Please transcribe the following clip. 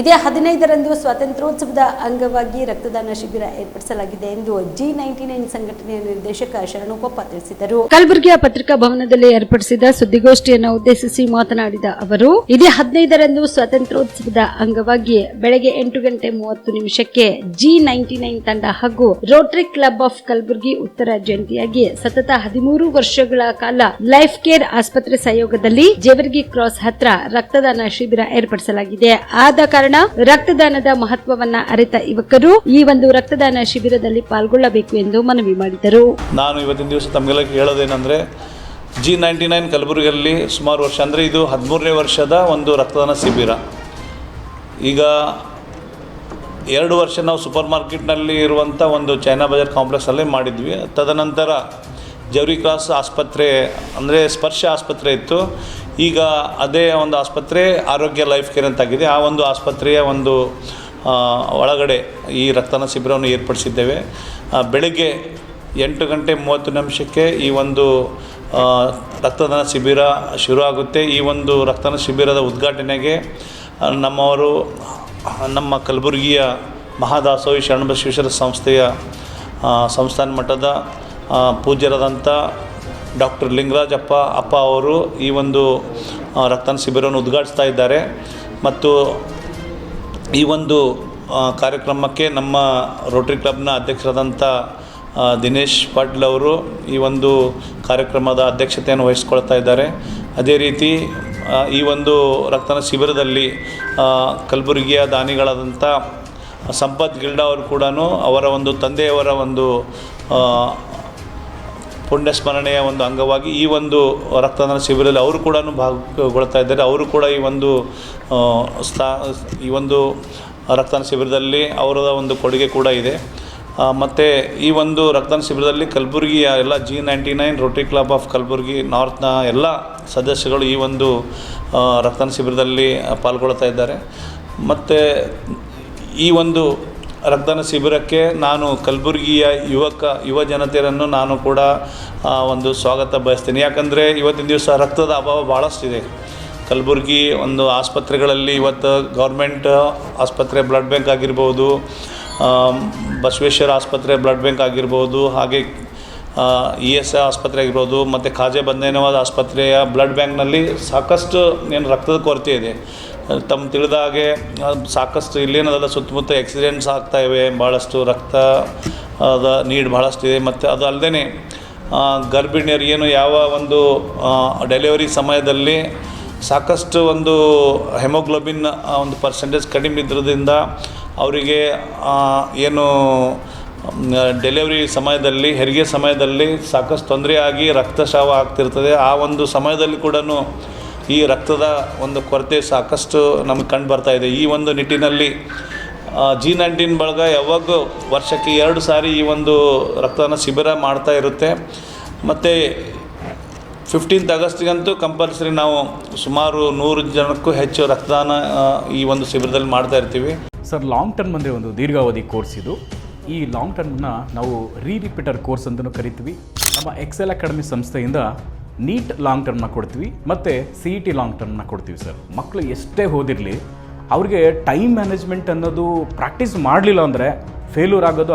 ಇದೇ ಹದಿನೈದರಂದು ಸ್ವಾತಂತ್ರ್ಯೋತ್ಸವದ ಅಂಗವಾಗಿ ರಕ್ತದಾನ ಶಿಬಿರ ಏರ್ಪಡಿಸಲಾಗಿದೆ ಎಂದು ಜಿ ನೈಂಟಿ ನೈನ್ ಸಂಘಟನೆಯ ನಿರ್ದೇಶಕ ಶರಣುಕೊಪ್ಪ ತಿಳಿಸಿದರು. ಕಲಬುರಗಿಯ ಪತ್ರಿಕಾ ಭವನದಲ್ಲಿ ಏರ್ಪಡಿಸಿದ ಸುದ್ದಿಗೋಷ್ಠಿಯನ್ನು ಉದ್ದೇಶಿಸಿ ಮಾತನಾಡಿದ ಅವರು, ಇದೇ ಹದಿನೈದರಂದು ಸ್ವಾತಂತ್ರ್ಯೋತ್ಸವದ ಅಂಗವಾಗಿ ಬೆಳಗ್ಗೆ ಎಂಟು ಗಂಟೆ ಮೂವತ್ತು ನಿಮಿಷಕ್ಕೆ ಜಿ ನೈಂಟಿ ನೈನ್ ತಂಡ ಹಾಗೂ ರೋಟರಿ ಕ್ಲಬ್ ಆಫ್ ಕಲಬುರಗಿ ಉತ್ತರ ಜಯಂತಿಯಾಗಿ ಸತತ ಹದಿಮೂರು ವರ್ಷಗಳ ಕಾಲ ಲೈಫ್ ಕೇರ್ ಆಸ್ಪತ್ರೆ ಸಹಯೋಗದಲ್ಲಿ ಜೇವರ್ಗಿ ಕ್ರಾಸ್ ಹತ್ರ ರಕ್ತದಾನ ಶಿಬಿರ ಏರ್ಪಡಿಸಲಾಗಿದೆ. ಆದ ಕಾರಣ ರಕ್ತದಾನದ ಮಹತ್ವವನ್ನ ಅರಿತ ಯುವಕರು ಈ ಒಂದು ರಕ್ತದಾನ ಶಿಬಿರದಲ್ಲಿ ಪಾಲ್ಗೊಳ್ಳಬೇಕು ಎಂದು ಮನವಿ ಮಾಡಿದರು. ನಾನು ಇವತ್ತಿನ ದಿವಸ ತಮಗೆಲ್ಲ ಹೇಳೋದೇನೆಂದರೆ ಜಿ ನೈಂಟಿ ನೈನ್ ಕಲಬುರಗಿಯಲ್ಲಿ ಸುಮಾರು ವರ್ಷ, ಅಂದರೆ ಇದು ಹದಿಮೂರನೇ ವರ್ಷದ ಒಂದು ರಕ್ತದಾನ ಶಿಬಿರ. ಈಗ ಎರಡು ವರ್ಷ ನಾವು ಸೂಪರ್ ಮಾರ್ಕೆಟ್ನಲ್ಲಿ ಇರುವಂಥ ಒಂದು ಚೈನಾ ಬಜಾರ್ ಕಾಂಪ್ಲೆಕ್ಸಲ್ಲೇ ಮಾಡಿದ್ವಿ. ತದನಂತರ ಜವರಿ ಕ್ರಾಸ್ ಆಸ್ಪತ್ರೆ ಅಂದರೆ ಸ್ಪರ್ಶ ಆಸ್ಪತ್ರೆ ಇತ್ತು. ಈಗ ಅದೇ ಒಂದು ಆಸ್ಪತ್ರೆ ಆರೋಗ್ಯ ಲೈಫ್ ಕೇರ್ ಅಂತಾಗಿದೆ. ಆ ಒಂದು ಆಸ್ಪತ್ರೆಯ ಒಂದು ಒಳಗಡೆ ಈ ರಕ್ತದಾನ ಶಿಬಿರವನ್ನು ಏರ್ಪಡಿಸಿದ್ದೇವೆ. ಬೆಳಗ್ಗೆ ಎಂಟು ಗಂಟೆ ಮೂವತ್ತು ನಿಮಿಷಕ್ಕೆ ಈ ಒಂದು ರಕ್ತದಾನ ಶಿಬಿರ ಶುರುವಾಗುತ್ತೆ. ಈ ಒಂದು ರಕ್ತದಾನ ಶಿಬಿರದ ಉದ್ಘಾಟನೆಗೆ ನಮ್ಮವರು ನಮ್ಮ ಕಲಬುರಗಿಯ ಮಹಾದಾಸೋಹಿ ಶರಣಬಸವೇಶ್ವರ ಸಂಸ್ಥೆಯ ಸಂಸ್ಥಾನ ಆ, ಪೂಜ್ಯರಾದಂಥ ಡಾಕ್ಟರ್ ಲಿಂಗರಾಜಪ್ಪ ಅಪ್ಪ ಅವರು ಈ ಒಂದು ರಕ್ತದಾನ ಶಿಬಿರವನ್ನು ಉದ್ಘಾಟಿಸ್ತಾ ಇದ್ದಾರೆ. ಮತ್ತು ಈ ಒಂದು ಕಾರ್ಯಕ್ರಮಕ್ಕೆ ನಮ್ಮ ರೋಟ್ರಿ ಕ್ಲಬ್ನ ಅಧ್ಯಕ್ಷರಾದಂಥ ದಿನೇಶ್ ಪಾಟೀಲ್ ಅವರು ಈ ಒಂದು ಕಾರ್ಯಕ್ರಮದ ಅಧ್ಯಕ್ಷತೆಯನ್ನು ವಹಿಸ್ಕೊಳ್ತಾ ಇದ್ದಾರೆ. ಅದೇ ರೀತಿ ಈ ಒಂದು ರಕ್ತದಾನ ಶಿಬಿರದಲ್ಲಿ ಕಲಬುರಗಿಯ ದಾನಿಗಳಾದಂಥ ಸಂಪತ್ ಗಿಲ್ಡಾ ಅವರು ಕೂಡ ಅವರ ಒಂದು ತಂದೆಯವರ ಒಂದು ಆ, ಪುಣ್ಯ ಸ್ಮರಣೆಯ ಒಂದು ಅಂಗವಾಗಿ ಈ ಒಂದು ರಕ್ತದಾನ ಶಿಬಿರದಲ್ಲಿ ಅವರು ಕೂಡ ಭಾಗಗೊಳ್ತಾ ಇದ್ದಾರೆ. ಅವರು ಕೂಡ ಈ ಒಂದು ಸ್ಥಾ ಈ ಒಂದು ರಕ್ತದಾನ ಶಿಬಿರದಲ್ಲಿ ಅವರ ಒಂದು ಕೊಡುಗೆ ಕೂಡ ಇದೆ. ಮತ್ತು ಈ ಒಂದು ರಕ್ತದಾನ ಶಿಬಿರದಲ್ಲಿ ಕಲಬುರಗಿಯ ಎಲ್ಲ G ninety nine rotary club of Kalaburagi ನಾರ್ತ್ನ ಎಲ್ಲ ಸದಸ್ಯಗಳು ಈ ಒಂದು ರಕ್ತದಾನ ಶಿಬಿರದಲ್ಲಿ ಪಾಲ್ಗೊಳ್ತಾ ಇದ್ದಾರೆ. ಮತ್ತು ಈ ಒಂದು ರಕ್ತದಾನ ಶಿಬಿರಕ್ಕೆ ನಾನು ಕಲಬುರಗಿಯ ಯುವಕ, ಯುವ ಜನತೆಯರನ್ನು ನಾನು ಕೂಡ ಒಂದು ಸ್ವಾಗತ ಬಯಸ್ತೀನಿ. ಯಾಕಂದರೆ ಇವತ್ತಿನ ದಿವಸ ರಕ್ತದ ಅಭಾವ ಭಾಳಷ್ಟಿದೆ ಕಲಬುರಗಿ ಒಂದು ಆಸ್ಪತ್ರೆಗಳಲ್ಲಿ ಇವತ್ತು ಗೌರ್ಮೆಂಟ್ ಆಸ್ಪತ್ರೆ, ಬ್ಲಡ್ ಬ್ಯಾಂಕ್ ಆಗಿರ್ಬೋದು ಬಸವೇಶ್ವರ ಆಸ್ಪತ್ರೆ, ಬ್ಲಡ್ ಬ್ಯಾಂಕ್ ಆಗಿರ್ಬೋದು, ಹಾಗೆ ಇ ಎಸ್ ಐ ಆಸ್ಪತ್ರೆ ಆಗಿರ್ಬೋದು, ಮತ್ತು ಖಾಜೆ ಬಂದೇನವಾದ ಆಸ್ಪತ್ರೆಯ ಬ್ಲಡ್ ಬ್ಯಾಂಕ್ನಲ್ಲಿ ಸಾಕಷ್ಟು ಏನು ರಕ್ತದ ಕೊರತೆ ಇದೆ. ತಮ್ಮ ತಿಳಿದ ಹಾಗೆ ಆ, ಸಾಕಷ್ಟು ಇಲ್ಲೇನದಲ್ಲ ಸುತ್ತಮುತ್ತ ಆಕ್ಸಿಡೆಂಟ್ಸ್ ಆಗ್ತಾ ಇವೆ ಭಾಳಷ್ಟು ರಕ್ತ ಅದ ನೀಡ್ ಭಾಳಷ್ಟು ಇದೆ ಮತ್ತು ಅದು ಅಲ್ಲದೆ ಏನು ಯಾವ ಒಂದು ಡೆಲಿವರಿ ಸಮಯದಲ್ಲಿ ಸಾಕಷ್ಟು ಒಂದು ಹೆಮೋಗ್ಲೋಬಿನ್ ಒಂದು ಪರ್ಸೆಂಟೇಜ್ ಕಡಿಮೆ ಇದ್ರದಿಂದ ಅವರಿಗೆ ಏನು ಡೆಲಿವರಿ ಸಮಯದಲ್ಲಿ ಹೆರಿಗೆ ಸಮಯದಲ್ಲಿ ಸಾಕಷ್ಟು ತೊಂದರೆಯಾಗಿ ರಕ್ತಸ್ರಾವ ಆಗ್ತಿರ್ತದೆ. ಆ ಒಂದು ಸಮಯದಲ್ಲಿ ಕೂಡ ಈ ರಕ್ತದ ಒಂದು ಕೊರತೆ ಸಾಕಷ್ಟು ನಮಗೆ ಕಂಡು ಬರ್ತಾ ಇದೆ. ಈ ಒಂದು ನಿಟ್ಟಿನಲ್ಲಿ ಜಿ ನೈನ್ಟೀನ್ ಬಳಗ ಯಾವಾಗೂ ವರ್ಷಕ್ಕೆ ಎರಡು ಸಾರಿ ಈ ಒಂದು ರಕ್ತದಾನ ಶಿಬಿರ ಮಾಡ್ತಾ ಇರುತ್ತೆ. ಮತ್ತು ಫಿಫ್ಟೀನ್ತ್ ಆಗಸ್ಟ್ಗಂತೂ ಕಂಪಲ್ಸರಿ ನಾವು ಸುಮಾರು ನೂರು ಜನಕ್ಕೂ ಹೆಚ್ಚು ರಕ್ತದಾನ ಈ ಒಂದು ಶಿಬಿರದಲ್ಲಿ ಮಾಡ್ತಾ ಇರ್ತೀವಿ. ಸರ್ ಲಾಂಗ್ ಟರ್ಮ್ ಅಂದರೆ ಒಂದು ದೀರ್ಘಾವಧಿ ಕೋರ್ಸ್ ಇದು. ಈ ಲಾಂಗ್ ಟರ್ಮ್ನ ನಾವು ರೀ ರಿಪೀಟರ್ ಕೋರ್ಸ್ ಅಂತಲೂ ಕರಿತೀವಿ. ನಮ್ಮ ಎಕ್ಸೆಲ್ ಅಕಾಡೆಮಿ ಸಂಸ್ಥೆಯಿಂದ ನೀಟ್ ಲಾಂಗ್ ಟರ್ಮ್ನ ಕೊಡ್ತೀವಿ, ಮತ್ತು ಸಿ ಇ ಟಿ ಲಾಂಗ್ ಟರ್ಮ್ನ ಕೊಡ್ತೀವಿ ಸರ್ ಮಕ್ಕಳು ಎಷ್ಟೇ ಓದಿರಲಿ, ಅವ್ರಿಗೆ ಟೈಮ್ ಮ್ಯಾನೇಜ್ಮೆಂಟ್ ಅನ್ನೋದು ಪ್ರಾಕ್ಟೀಸ್ ಮಾಡಲಿಲ್ಲ ಅಂದರೆ ಫೇಲ್ಯೂರ್ ಆಗೋದು